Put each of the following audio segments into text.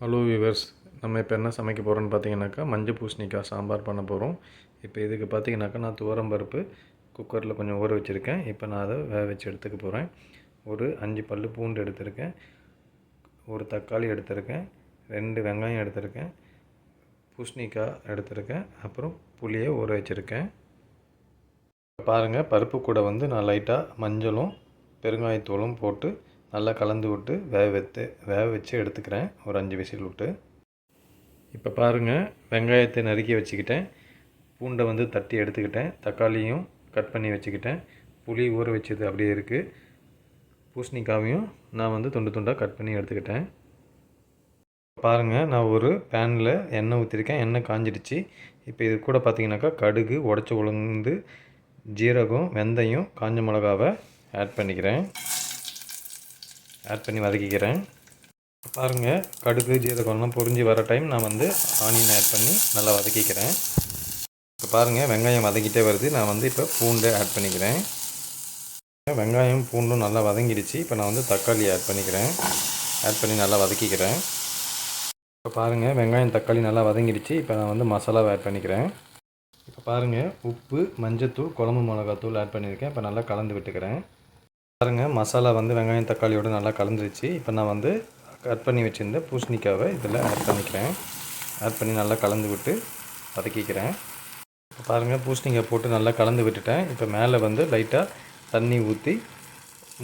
Hello viewers நம்ம இப்போ என்ன சமைக்க போகிறோன்னு பார்த்தீங்கன்னாக்கா மஞ்சள் பூசணிக்காய் சாம்பார் பண்ண போகிறோம் இப்போ இதுக்கு பார்த்தீங்கன்னாக்கா நான் துவரம் பருப்பு குக்கரில் கொஞ்சம் ஊற வச்சுருக்கேன். இப்போ நான் அதை வேக வச்சு எடுத்துக்க போகிறேன் ஒரு அஞ்சு பல் பூண்டு எடுத்திருக்கேன். ஒரு தக்காளி எடுத்திருக்கேன். ரெண்டு வெங்காயம் எடுத்திருக்கேன். பூசணிக்காய் எடுத்திருக்கேன். அப்புறம் புளியை ஊற வச்சுருக்கேன். பாருங்கள் பருப்பு கூட வந்து நான் லைட்டாக மஞ்சளும் பெருங்காயத்தூளும் போட்டு நல்லா கலந்து விட்டு வேக வைத்து வேக வச்சு எடுத்துக்கிறேன். ஒரு அஞ்சு விசில் விட்டு. இப்போ பாருங்கள் வெங்காயத்தை நறுக்கி வச்சுக்கிட்டேன். பூண்டை வந்து தட்டி எடுத்துக்கிட்டேன். தக்காளியும் கட் பண்ணி வச்சுக்கிட்டேன். புளி ஊற வச்சது அப்படியே இருக்குது பூசணிக்காவையும் நான் வந்து துண்டு துண்டாக கட் பண்ணி எடுத்துக்கிட்டேன். பாருங்கள் நான் ஒரு பேனில் எண்ணெய் ஊற்றிருக்கேன் எண்ணெய் காஞ்சிடுச்சு. இப்போ இது கூட பார்த்தீங்கன்னாக்கா கடுகு உடச்சி உளுந்து ஜீரகம் வெந்தயம் காஞ்ச மிளகாவை ஆட் பண்ணிக்கிறேன். ஆட் பண்ணி வதக்கிக்கிறேன். பாருங்கள் கடுகு ஜீரகம்லாம் பொரிஞ்சு வர டைம் நான் வந்து ஆனியன் ஆட் பண்ணி நல்லா வதக்கிக்கிறேன். இப்போ பாருங்கள் வெங்காயம் வதக்கிட்டே வருது. நான் வந்து இப்போ பூண்டு ஆட் பண்ணிக்கிறேன். வெங்காயம் பூண்டும் நல்லா வதங்கிடுச்சு. இப்போ நான் வந்து தக்காளி ஆட் பண்ணிக்கிறேன். ஆட் பண்ணி நல்லா வதக்கிக்கிறேன். இப்போ பாருங்கள் வெங்காயம் தக்காளி நல்லா வதங்கிடுச்சு. இப்போ நான் வந்து மசாலாவை ஆட் பண்ணிக்கிறேன். இப்போ பாருங்கள் உப்பு மஞ்சத்தூள் குழம்பு மிளகாத்தூள் ஆட் பண்ணியிருக்கேன். இப்போ நல்லா கலந்து விட்டுக்கிறேன். பாருங்கள் மசாலா வந்து வெங்காயம் தக்காளியோடு நல்லா கலந்துருச்சு. இப்போ நான் வந்து கட் பண்ணி வச்சுருந்த பூசணிக்காவை இதில் ஆட் பண்ணிக்கிறேன். ஆட் பண்ணி நல்லா கலந்து விட்டு வதக்கிக்கிறேன். இப்போ பாருங்கள் பூசணிக்காய் போட்டு நல்லா கலந்து விட்டுட்டேன். இப்போ மேலே வந்து லைட்டாக தண்ணி ஊற்றி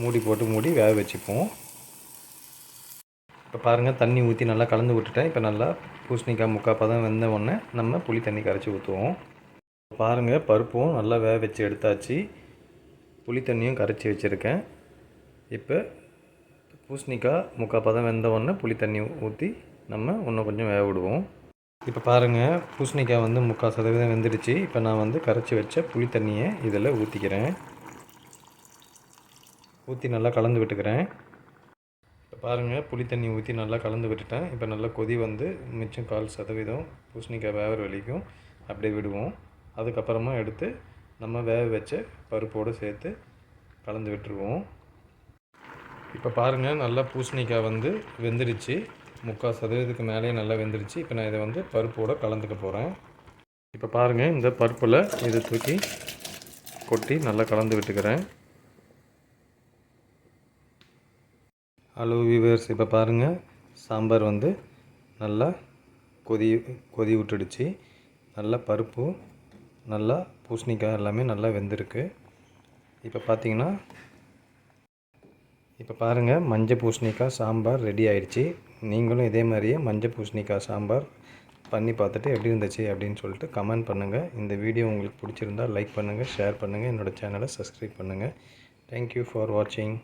மூடி போட்டு மூடி வேக வச்சுப்போம். இப்போ பாருங்கள் தண்ணி ஊற்றி நல்லா கலந்து விட்டுட்டேன். இப்போ நல்லா பூசணிக்காய் முக்கால் பதம் வெந்த உடனே நம்ம புளி தண்ணி கரைச்சி ஊற்றுவோம் பாருங்கள் பருப்பும் நல்லா வேக வச்சு எடுத்தாச்சு. புளி தண்ணியும் கரைச்சி வச்சுருக்கேன். இப்போ பூசணிக்காய் முக்கால் பதம் வெந்த உடனே புளி தண்ணி ஊற்றி நம்ம இன்னும் கொஞ்சம் வேக விடுவோம். இப்போ பாருங்கள் பூசணிக்காய் வந்து முக்கால் சதவீதம் வெந்துடுச்சு. இப்போ நான் வந்து கரைச்சி வச்ச புளி தண்ணியை இதில் ஊற்றிக்கிறேன் ஊற்றி நல்லா கலந்து விட்டுக்கிறேன். இப்போ பாருங்கள் புளி தண்ணி ஊற்றி நல்லா கலந்து விட்டுட்டேன். இப்போ நல்லா கொதி வந்து மிச்சம் கால் சதவீதம் பூசணிக்காய் வேவர் வலிக்கும் அப்படியே விடுவோம். அதுக்கப்புறமா எடுத்து நம்ம வேக வச்ச பருப்போடு சேர்த்து கலந்து விட்டுருவோம். இப்போ பாருங்கள் நல்லா பூசணிக்காய் வந்து வெந்துருச்சு. முக்கால் சதவீதத்துக்கு மேலேயே நல்லா வெந்துருச்சு. இப்போ நான் இதை வந்து பருப்போடு கலந்துக்க போகிறேன் இப்போ பாருங்கள் இந்த பருப்பில் இதை தூக்கி கொட்டி நல்லா கலந்து விட்டுக்கிறேன். ஹலோ வியூவர்ஸ் இப்போ பாருங்கள் சாம்பார் வந்து நல்லா கொதி கொதி விட்டுடுச்சு. நல்லா பருப்பு நல்லா பூசணிக்காய் எல்லாமே நல்லா வெந்திருக்கு. இப்போ பார்த்தீங்கன்னா இப்போ பாருங்கள் மஞ்சள் பூசணிக்காய் சாம்பார் ரெடி ஆயிடுச்சு. நீங்களும் இதே மாதிரியே மஞ்சள் பூசணிக்காய் சாம்பார் பண்ணி பார்த்துட்டு எப்படி இருந்துச்சு அப்படின்னு சொல்லிட்டு கமெண்ட் பண்ணுங்கள் இந்த வீடியோ உங்களுக்கு பிடிச்சிருந்தால் லைக் பண்ணுங்கள் ஷேர் பண்ணுங்கள் என்னோடய சேனலை சப்ஸ்கிரைப் பண்ணுங்கள் தேங்க்யூ ஃபார் வாட்சிங்